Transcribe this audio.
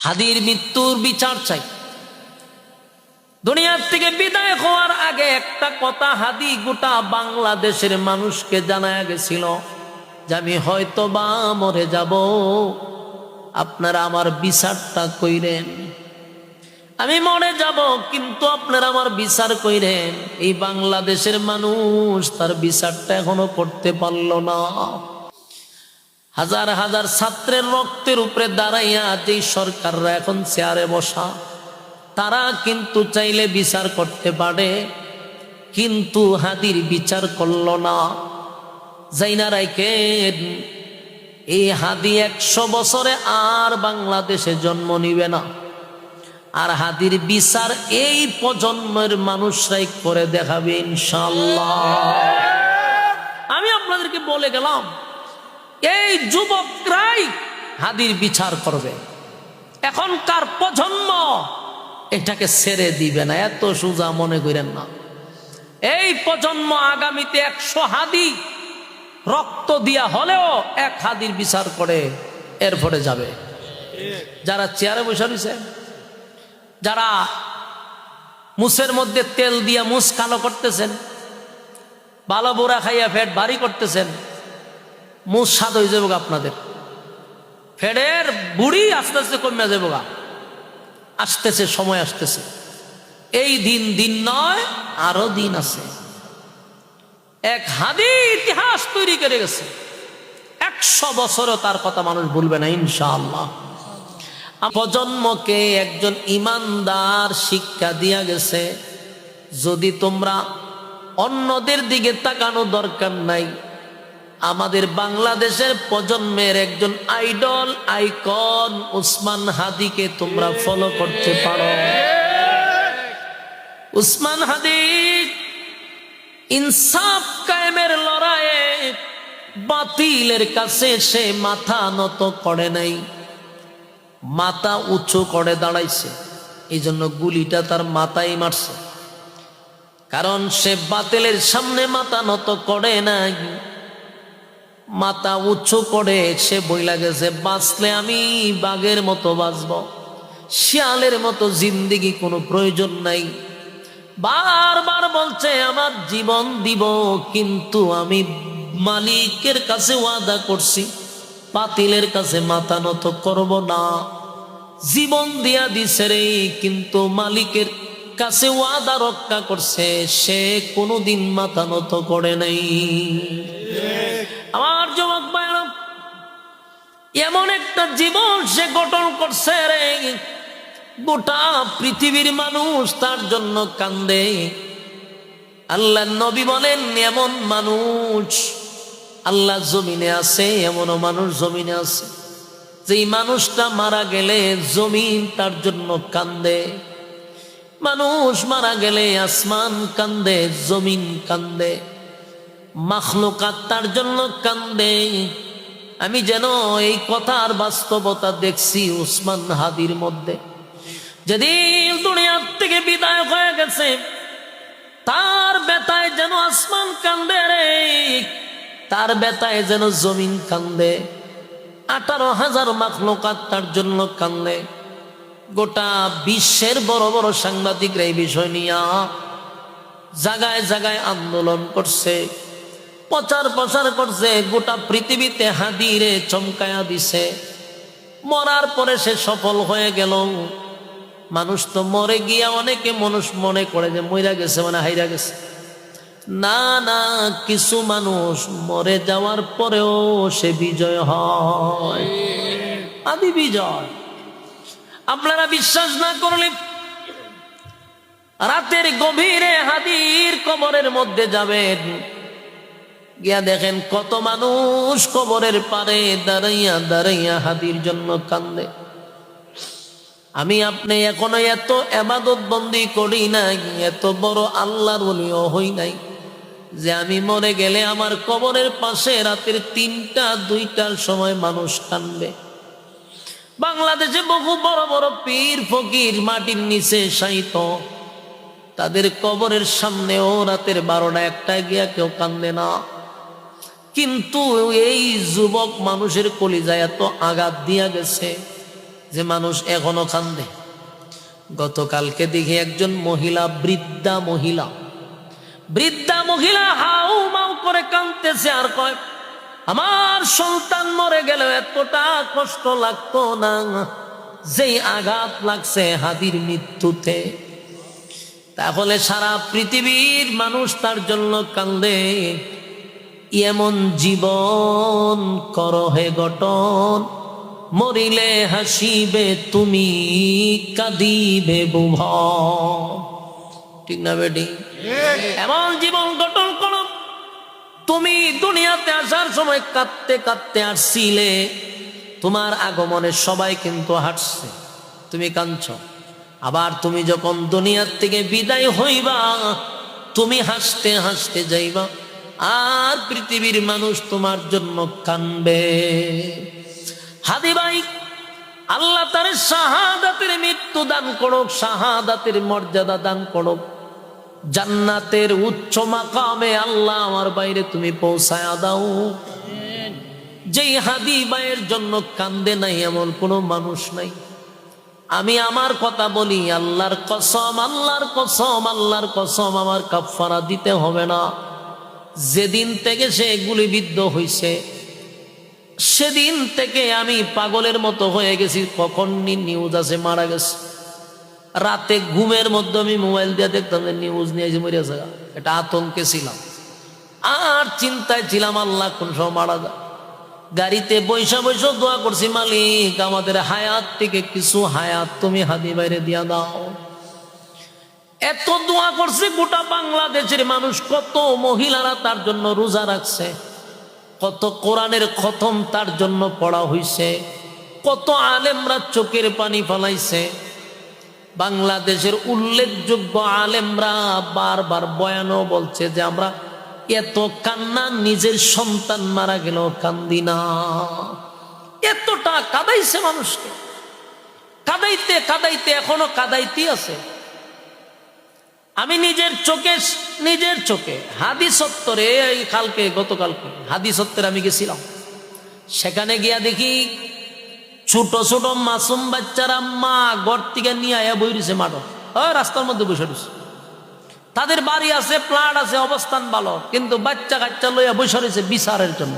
হাদির মৃত্যুর বিচার চাই। দুনিয়ার থেকে বিদায় হওয়ার আগে একটা কথা হাদি গোটা বাংলাদেশের মানুষকে জানায় গেছিল যে আমি হয়তো বা মরে যাব। আপনারা আমার বিচারটা কইরেন। আমি মরে যাব, কিন্তু আপনারা আমার বিচার কইরেন। এই বাংলাদেশের মানুষ তার বিচারটা এখনও করতে পারল না। হাজার হাজার ছাত্রের রক্তের উপরে দাঁড়াইয়া যেই সরকাররা এখন চেয়ারে বসা, তারা কিন্তু চাইলে বিচার করতে পারে, কিন্তু হাদির বিচার করল না। জাইনা রাইকেন এই হাদি একশো বছরে আর বাংলাদেশে জন্ম নিবে না। আর হাদির বিচার এই প্রজন্মের মানুষরাই করে দেখাবে ইনশাল্লাহ আমি আপনাদেরকে বলে গেলাম এই যুবকরাই হাদির বিচার করবে। এখনকার প্রজন্ম এটাকে ছেড়ে দিবে না, এত সোজা মনে করেন না। এই প্রজন্ম আগামীতে একশো হাদি রক্ত দিয়া হলেও এক হাদির বিচার করে এরপরে যাবে। যারা চেয়ারে বসে রয়েছে, যারা মুসের মধ্যে তেল দিয়া মুস কালো করতেছেন, বালো বোরা খাইয়া ফেট ভারী করতেছেন মুস স্বাদ হয়ে যাব আপনাদের। ফেডের বুড়ি আস্তে আস্তে কমে যাব গা আসতেছে, সময় আসতেছে। এই দিন দিন নয়, আরও দিন আছে। এক হাদি ইতিহাস তৈরি করে গেছে। একশো বছরও তার কথা মানুষ ভুলবে না, ইনশাআল্লাহ। প্রজন্মকে একজন ইমানদার শিক্ষা দিয়া গেছে। যদি তোমরা অন্যদের দিকে তাকানো দরকার নাই আমাদের বাংলাদেশের প্রজন্মের একজন আইডল, আইকন উসমান হাদিকে তোমরা ফলো করতে পারো। উসমান হাদি ইনসাফ কায়েমের লড়াইয়ে বাতিলের কাছে সে মাথা নত করে নাই। মাথা উঁচু করে দাঁড়াইছে। এই জন্য গুলিটা তার মাথায় মারছে। কারণ সে বাতিলের সামনে মাথা নত করে নাই। মাথা উচ্চ করে সে বইলা গেছে, বাঁচলে আমি বাঘের মতো বাঁচব, শিয়ালের মতো জিন্দিগি কোনো প্রয়োজন নাই। বারবার বলছে, আমার জীবন দিব, কিন্তু আমি মালিকের কাছে ওয়াদা করছি পাতিলের কাছে মাথা নত করব না। জীবন দিয়া দিছে রে, কিন্তু মালিকের কাছে ওয়াদা রক্ষা করছে, সে কোনোদিন মাথা নত করে নাই। আমার যুবক ভাইরা এমন একটা জীবন সে গঠন করছে রে। গোটা পৃথিবীর মানুষ তার জন্য কান্দে। আল্লাহ নবী বলেন, এমন মানুষ আল্লাহ জমিনে আছে, এমনও মানুষ জমিনে আছে। যেই মানুষটা মারা গেলে জমিন তার জন্য কান্দে। মানুষ মারা গেলে আসমান কান্দে, জমিন কান্দে। মাখলুকাত তার জন্য কান্দে। আমি যেন এই কথার বাস্তবতা দেখছি উসমান হাদির মধ্যে। যেদিন দুনিয়ার থেকে বিদায় হয়ে গেছে, তার বেতায় যেন আসমান কান্দে রে, তার বেতায় যেন জমিন কান্দে। আঠারো হাজার মাখলুকাত তার জন্য কান্দে। গোটা বিশ্বের বড় বড় সাংবাদিকরা এই বিষয় নিয়ে জাগায় জাগায় আন্দোলন করছে। প্রচার প্রচার করছে, গোটা পৃথিবীতে হাদিরে চমকায়া দিছে। মরার পরে সে সফল হয়ে গেল। মানুষ তো মরে গিয়া অনেকে মানুষ মনে করে যে মইরা গেছে মানে হাইরা গেছে। না না, কিছু মানুষ মরে যাওয়ার পরেও সে বিজয় হয়। আদি বিজয়। আপনারা বিশ্বাস না করলে রাতের গভীরে হাদির কবরের মধ্যে যাবেন। গিয়া দেখেন কত মানুষ কবরের পারে দাঁড়াইয়া দাঁড়াইয়া হাদির জন্য কান্দে। আমি আপনি এখনও এত এবাদত বন্দি করি নাই, এত বড় আল্লাহর বলিও হই নাই যে আমি মরে গেলে আমার কবরের পাশে রাতের তিনটা, দুইটার সময় মানুষ কানবে বাংলাদেশে বহু বড় বড় পীর, ফকির মাটির নিচে সাইত তাদের কবরের সামনেও রাতের বারোটা একটা গিয়া কেউ কান্দে না। কিন্তু এই যুবক মানুষের কলিজায় এত আঘাত দিয়া গেছে যে মানুষ এখনও কান্দে। গতকালকে দেখি একজন মহিলা, বৃদ্ধা মহিলা। বৃদ্ধা মহিলা হাউ মাউ করে কাঁদতেছে আর কয়, আমার সন্তান মরে গেল এতটা কষ্ট লাগতো না, যেই আঘাত লাগছে হাদির মৃত্যুতে। তাহলে সারা পৃথিবীর মানুষ তার জন্য কান্দে। এমন জীবন কর হে গঠন। মরিলে হাসিবে, তুমি কাঁদিবে বুভ ঠিক না বেটি? এমন জীবন গঠন করো, তুমি দুনিয়াতে আসার সময় কাঁদতে কাঁদতে আসছিলে তোমার আগমনে সবাই কিন্তু হাঁটছে তুমি কাঁদছ। আবার তুমি যখন দুনিয়ার থেকে বিদায় হইবা, তুমি হাসতে হাসতে যাইবা। আর পৃথিবীর মানুষ তোমার জন্য কানবে হাদি ভাই আল্লাহ তার শাহাদাতের মৃত্যু দান করুক, শাহাদাতের মর্যাদা দান করুক। জান্নাতের উচ্চ মাকামে আল্লাহ আমার বাইরে তুমি পৌঁছায় দাও। যেই হাদি ভাইয়ের জন্য কান্দে নাই এমন কোনো মানুষ নাই। আমি আমার কথা বলি, আল্লাহর কসম আল্লাহর কসম আল্লাহর কসম আমার কাফারা দিতে হবে না। যেদিন থেকে সে গুলিবিদ্ধ হইছে, সেদিন থেকে আমি পাগলের মতো হয়ে গেছি কখন নিউজ আছে মারা গেছে। রাতে ঘুমের মধ্যে আমি মোবাইল দিয়ে দেখতাম যে নিউজ নিয়ে যে মরে আছে এটা আতঙ্কে ছিলাম। আর চিন্তায় ছিলাম, আল্লাহ কোন সময় মারা যায় গাড়িতে বৈশা বৈশা দোয়া করছি, মালিক, আমাদের হায়াত থেকে কিছু হায়াত তুমি হাদি বাইরে দিয়া দাও। এত দোয়া করছে গোটা বাংলাদেশের মানুষ, কত মহিলারা তার জন্য রোজা রাখছে, কত কোরআনের খতম তার জন্য পড়া হইছে, কত আলেমরা চোখের পানি ফলাইছে। বাংলাদেশের উল্লেখযোগ্য আলেমরা বারবার বয়ানও বলছে যে আমরা এত কান্না, নিজের সন্তান মারা গেল কান্দি না। এতটা কাদাইছে মানুষকে। কাদাইতে কাদাইতে, এখনও কাদাইতে আছে। আমি নিজের চোখে নিজের চোখে হাদি সত্তরে এই কালকে, গতকালকে হাদি সত্তরে আমি গেছিলাম। সেখানে গিয়া দেখি ছোট ছোট মাসুম বাচ্চারা মা ঘর থেকে নিয়ে আয়া বই রয়েছে মাঠ রাস্তার মধ্যে বসে রয়েছে। তাদের বাড়ি আছে, প্লাট আছে, অবস্থান ভালো, কিন্তু বাচ্চা কাচ্চা লইয়া বসে রয়েছে বিচারের জন্য।